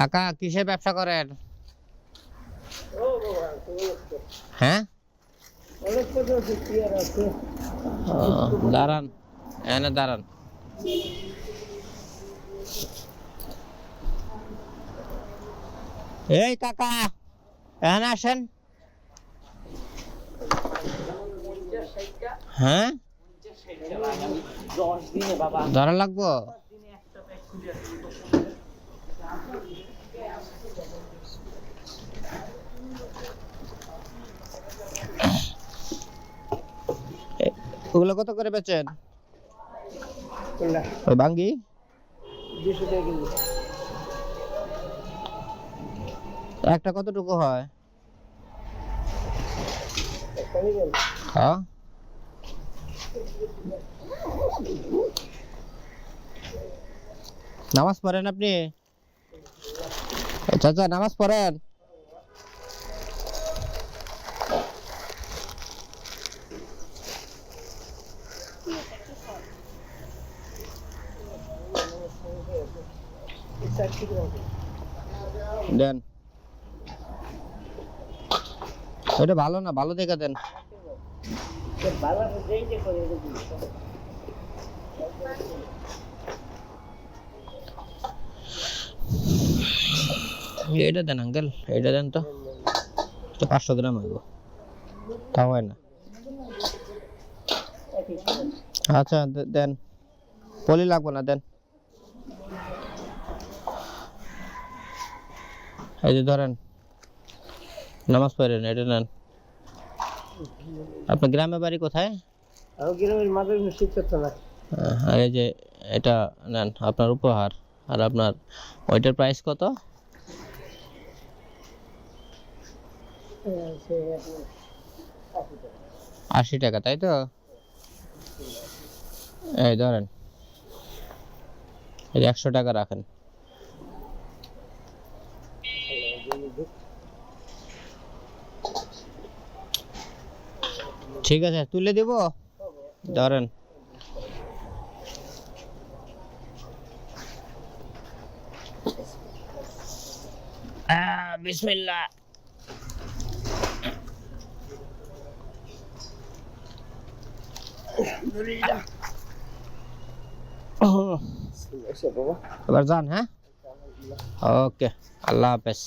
কাকা কিসের ব্যবসা করেন? হ্যাঁ? দাঁড়ান, এনে দাঁড়ান। এই কাকা এখানে আসেন। হ্যাঁ? ধরা লাগবো? ওগুলো কত করে বেচেন? ওই বাঙ্গি? একটা কতটুকু হয়? হ্যাঁ নামাজ পড়েন আপনি? চাচা নামাজ পড়েন? দেন। ওটা ভালো না, ভালো দেখে দেন। এটা দেন আঙ্কেল, এটা দেন তো। তো পাঁচশো গ্রাম হইব। তাও হয় না। আচ্ছা দেন। পলি লাগবো না, দেন। এই যে ধরেন নামাজ পড়েন এটা নেন। আপনার গ্রামে বাড়ি কোথায়? গ্রামের মাদের করতে না আর এই যে এটা নেন আপনার উপহার। আর আপনার ওইটার প্রাইস কত? আশি টাকা তাই তো? এই ধরেন এই একশো টাকা রাখেন। ঠিক আছে তুলে দিব? ধরেন। বাবা এবার যান হ্যাঁ? ওকে আল্লাহ হাফেজ।